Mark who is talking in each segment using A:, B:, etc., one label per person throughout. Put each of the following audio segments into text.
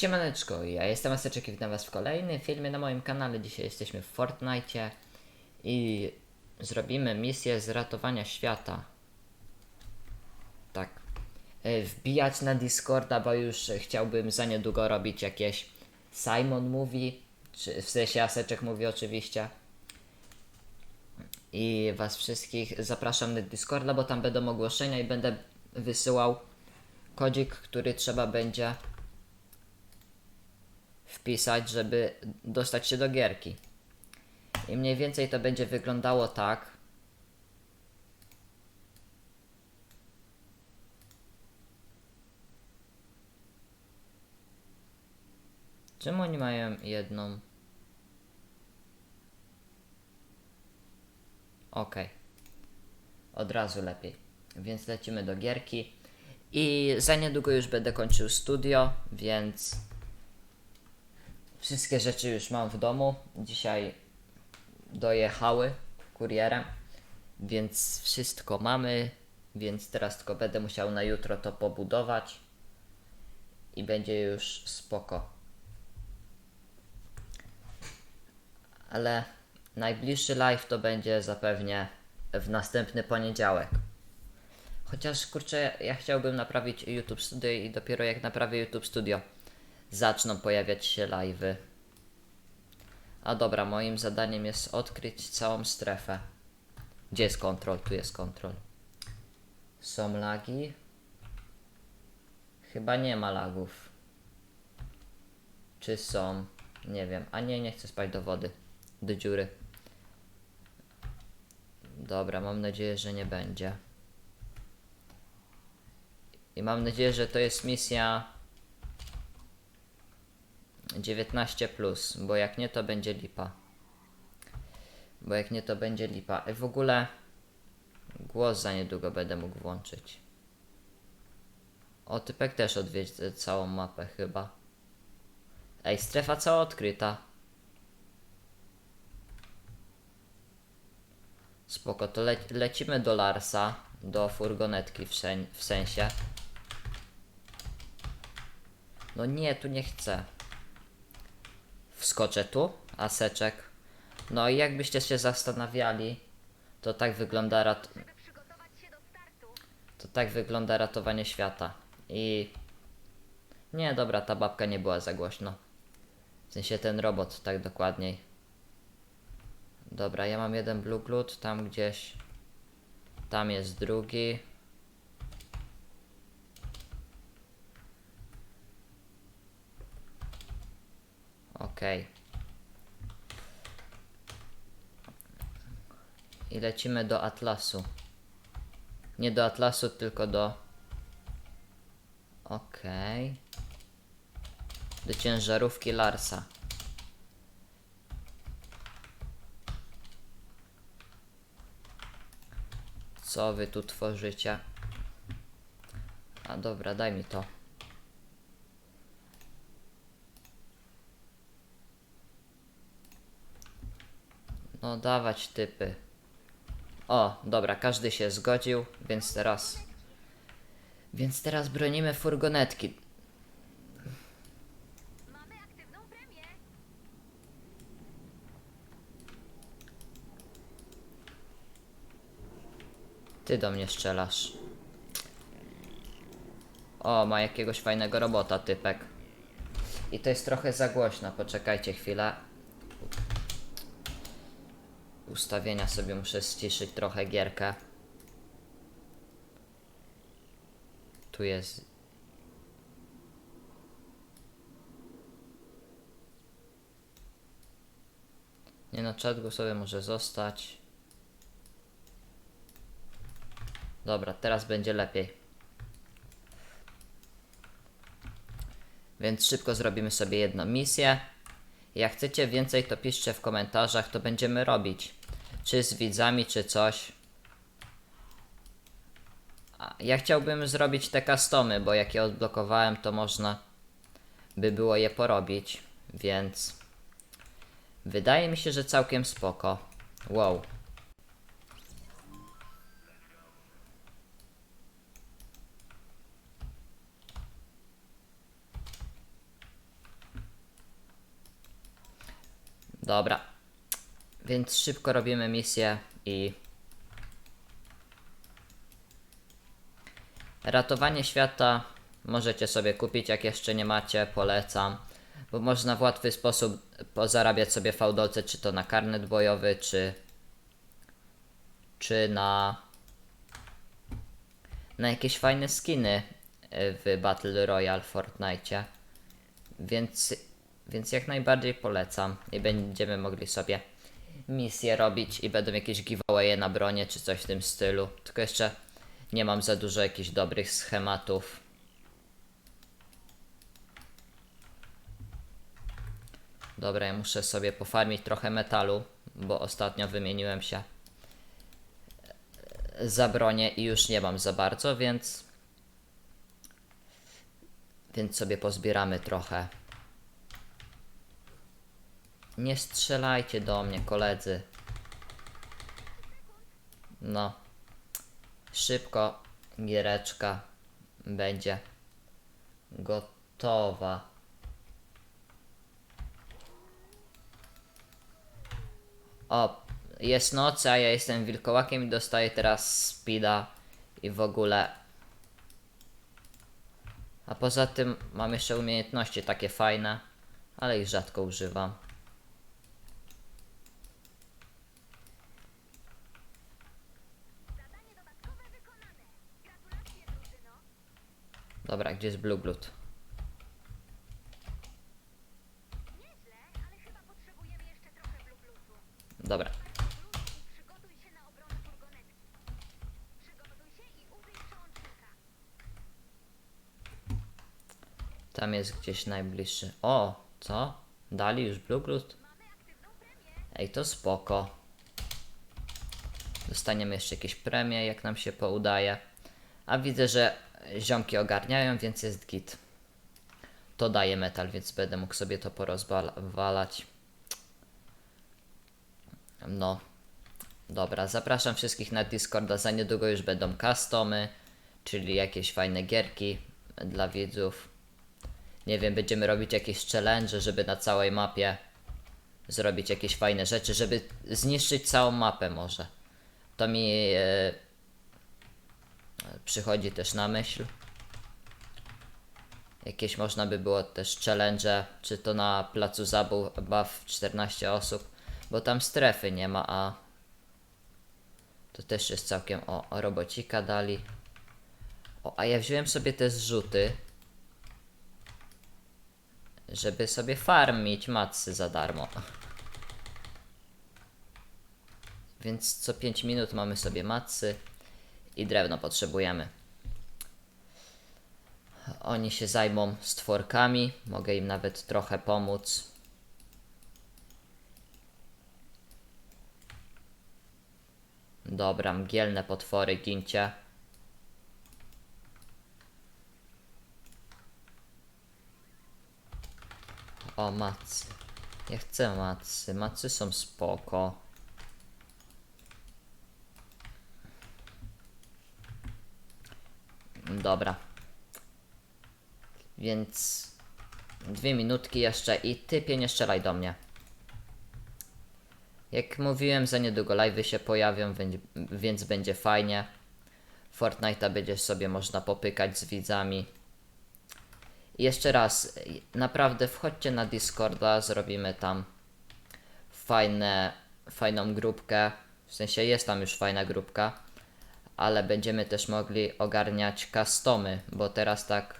A: Siemaneczko, ja jestem Aseczek i witam was w kolejnym filmie na moim kanale. Dzisiaj jesteśmy w Fortnite i zrobimy misję z ratowania świata. Tak. E, Wbijać na Discorda, bo już chciałbym za niedługo robić jakieś Simon Mówi, czy w sensie Aseczek mówi oczywiście. I was wszystkich zapraszam na Discorda, bo tam będą ogłoszenia i będę wysyłał kodzik, który trzeba będzie wpisać, żeby dostać się do gierki. I mniej więcej to będzie wyglądało tak. Czemu oni mają jedną? Okej. Od razu lepiej. Więc lecimy do gierki. I za niedługo już będę kończył studio, więc Wszystkie rzeczy już mam w domu. Dzisiaj dojechały kurierem, więc wszystko mamy. Więc teraz tylko będę musiał na jutro to pobudować i będzie już spoko. Ale najbliższy live to będzie zapewnie w następny poniedziałek. Chociaż kurczę, ja chciałbym naprawić YouTube Studio i dopiero jak naprawię YouTube Studio zaczną pojawiać się live'y. A dobra, moim zadaniem jest odkryć całą strefę. Gdzie jest kontrol? Tu jest kontrol. Są lagi? Chyba nie ma lagów. Czy są? Nie wiem. A nie, nie chcę spać do wody. Do dziury. Dobra, mam nadzieję, że nie będzie. I mam nadzieję, że to jest misja 19 plus, bo jak nie to będzie lipa. Bo jak nie to będzie lipa. W ogóle głos za niedługo będę mógł włączyć. O, typek też odwiedź całą mapę chyba. Ej, strefa cała odkryta. Spoko, to le lecimy do Larsa, do furgonetki w, w sensie. No nie, tu nie chcę. Wskoczę tu, aseczek. No i jakbyście się zastanawiali, to tak wygląda rat... To tak wygląda ratowanie świata. I... Nie, dobra, ta babka nie była za głośno. W sensie ten robot, tak dokładniej. Dobra, ja mam jeden blue glut, tam gdzieś... Tam jest drugi. Okej. I lecimy do Atlasu. Nie do Atlasu, tylko do. Okej. Do ciężarówki Larsa. Co wy tu tworzycie? A dobra, daj mi to. Dawać typy. O, dobra, każdy się zgodził, więc teraz. Więc teraz bronimy furgonetki. Ty do mnie strzelasz. O, ma jakiegoś fajnego robota, typek. I to jest trochę za głośno, poczekajcie chwilę. Ustawienia sobie muszę ściszyć trochę gierkę. Tu jest. Nie no, czat głosowy może zostać. Dobra, teraz będzie lepiej. Więc szybko zrobimy sobie jedną misję. Jak chcecie więcej, to piszcie w komentarzach, to będziemy robić. Czy z widzami, czy coś. Ja chciałbym zrobić te customy, bo jak je odblokowałem, to można by było je porobić, więc wydaje mi się, że całkiem spoko. Wow. Dobra. Więc szybko robimy misję i... Ratowanie świata możecie sobie kupić, jak jeszcze nie macie, polecam. Bo można w łatwy sposób pozarabiać sobie fałdolce, czy to na karnet bojowy, czy... Czy na... Na jakieś fajne skiny w Battle Royale w Fortnite. Więc, więc jak najbardziej polecam i będziemy mogli sobie misje robić i będą jakieś giveawaye na bronie czy coś w tym stylu. Tylko jeszcze nie mam za dużo jakichś dobrych schematów. Dobra, ja muszę sobie pofarmić trochę metalu, bo ostatnio wymieniłem się za bronię i już nie mam za bardzo, więc więc sobie pozbieramy trochę. Nie strzelajcie do mnie, koledzy. No. Szybko giereczka będzie gotowa. O, jest noc, a ja jestem wilkołakiem i dostaję teraz speeda i w ogóle a poza tym mam jeszcze umiejętności takie fajne, ale ich rzadko używam. Dobra, gdzie jest Blue Blood? Dobra, tam jest gdzieś najbliższy. O, co? Dali już Blue Blood?
B: Mamy aktywną premię.
A: Ej, to spoko. Dostaniemy jeszcze jakieś premie, jak nam się poudaje. A widzę, że ziomki ogarniają, więc jest git. To daje metal, więc będę mógł sobie to porozwalać. No. Dobra, zapraszam wszystkich na Discorda. Za niedługo już będą customy, czyli jakieś fajne gierki dla widzów. Nie wiem, będziemy robić jakieś challenge, żeby na całej mapie zrobić jakieś fajne rzeczy, żeby zniszczyć całą mapę może. To mi e, przychodzi też na myśl. Jakieś można by było też challenge, czy to na placu zabaw 14 osób, bo tam strefy nie ma, a to też jest całkiem o, o robocika dali. O, a ja wziąłem sobie te zrzuty, żeby sobie farmić matsy za darmo. Więc co 5 minut mamy sobie matsy i drewno potrzebujemy. Oni się zajmą stworkami, mogę im nawet trochę pomóc. Dobra, mgielne potwory, gincie. O, macy. Ja chcę macy. Macy są spoko. Dobra. Więc dwie minutki jeszcze i typie nie strzelaj do mnie. Jak mówiłem, za niedługo live'y się pojawią, więc, będzie fajnie. Fortnite'a będzie sobie można popykać z widzami. I jeszcze raz, naprawdę wchodźcie na Discorda, zrobimy tam fajne, fajną grupkę. W sensie jest tam już fajna grupka, ale będziemy też mogli ogarniać customy, bo teraz tak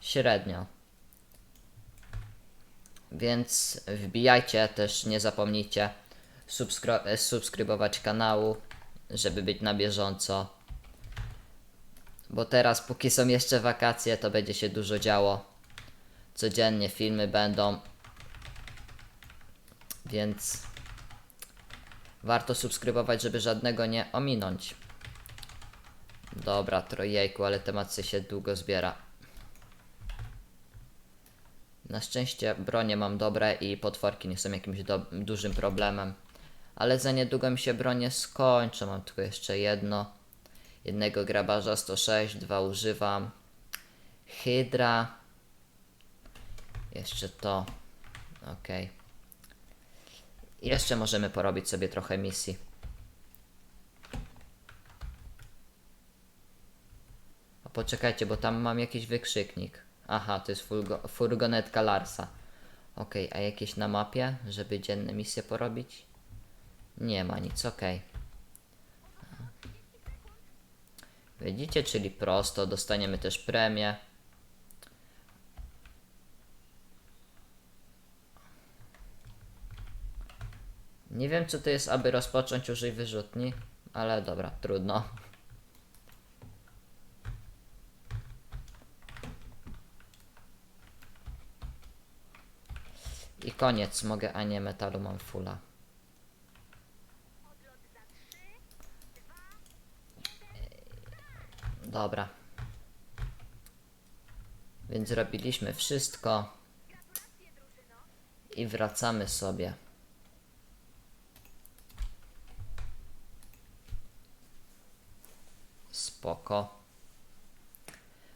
A: średnio. Więc wbijajcie też, nie zapomnijcie e, subskrybować kanału, żeby być na bieżąco. Bo teraz, póki są jeszcze wakacje, to będzie się dużo działo. Codziennie filmy będą. Więc warto subskrybować, żeby żadnego nie ominąć. Dobra, trojejku, ale temat się długo zbiera. Na szczęście bronie mam dobre i potworki nie są jakimś dużym problemem. Ale za niedługo mi się bronie skończą. Mam tylko jeszcze jedno. Jednego grabarza 106, dwa używam. Hydra. Jeszcze to. Ok. Jeszcze możemy porobić sobie trochę misji. A poczekajcie, bo tam mam jakiś wykrzyknik. Aha, to jest furgo- furgonetka Larsa. Okej, a jakieś na mapie, żeby dzienne misje porobić? Nie ma nic, okej. Widzicie, czyli prosto, dostaniemy też premię. Nie wiem, co to jest, aby rozpocząć użyj wyrzutni, ale dobra, trudno. I koniec, mogę, a nie metalu mam fulla. Dobra. Więc zrobiliśmy wszystko i wracamy sobie. Spoko.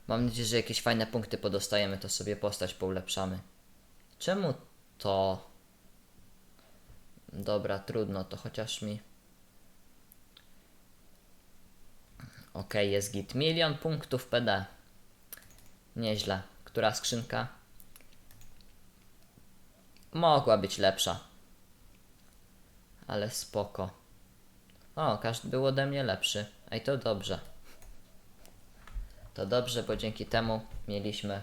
A: Mam nadzieję, że jakieś fajne punkty podostajemy, to sobie postać poulepszamy. Czemu to? Dobra, trudno, to chociaż mi. Okej, jest git. Milion punktów PD. Nieźle. Która skrzynka? Mogła być lepsza. Ale spoko. O, każdy był ode mnie lepszy. Ej, to dobrze. To dobrze, bo dzięki temu mieliśmy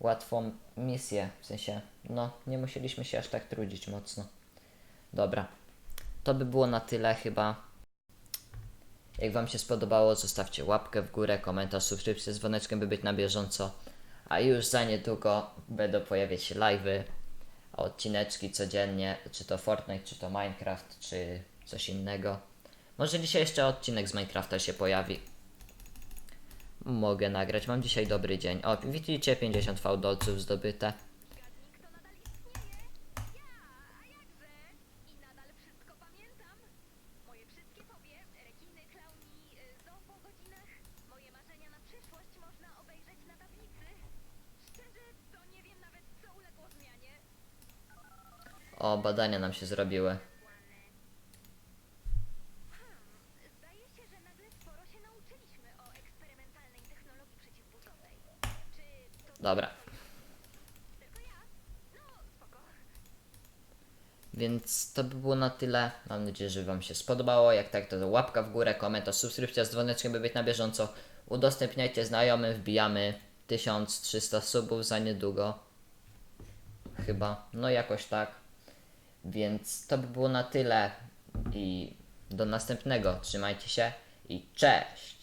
A: łatwą misję. W sensie, no, nie musieliśmy się aż tak trudzić mocno. Dobra. To by było na tyle chyba. Jak Wam się spodobało, zostawcie łapkę w górę, komentarz, subskrypcję z dzwoneczkiem, by być na bieżąco. A już za niedługo będą pojawiać się live'y, odcineczki codziennie, czy to Fortnite, czy to Minecraft, czy coś innego. Może dzisiaj jeszcze odcinek z Minecrafta się pojawi. Mogę nagrać, mam dzisiaj dobry dzień. O, widzicie 50 fałdolców zdobyte.
B: Zgadnij, kto nadal istnieje. Ja, a jakże? I nadal wszystko pamiętam. Moje wszystkie fobie, rekiny, klauni, y, zoo po godzinach. Moje marzenia na przyszłość można obejrzeć na tablicy. Szczerze, to nie wiem nawet, co uległo zmianie.
A: O, badania nam się zrobiły.
B: Hmm, zdaje się, że nagle sporo się nauczyliśmy o eksperymentalnej technologii przeciwburzowej. Czy to
A: Dobra. Więc to by było na tyle. Mam nadzieję, że Wam się spodobało. Jak tak, to łapka w górę, komentarz, subskrypcja z dzwoneczkiem, by być na bieżąco. Udostępniajcie znajomym, wbijamy 1300 subów za niedługo. Chyba. No jakoś tak. Więc to by było na tyle. I do następnego. Trzymajcie się i cześć!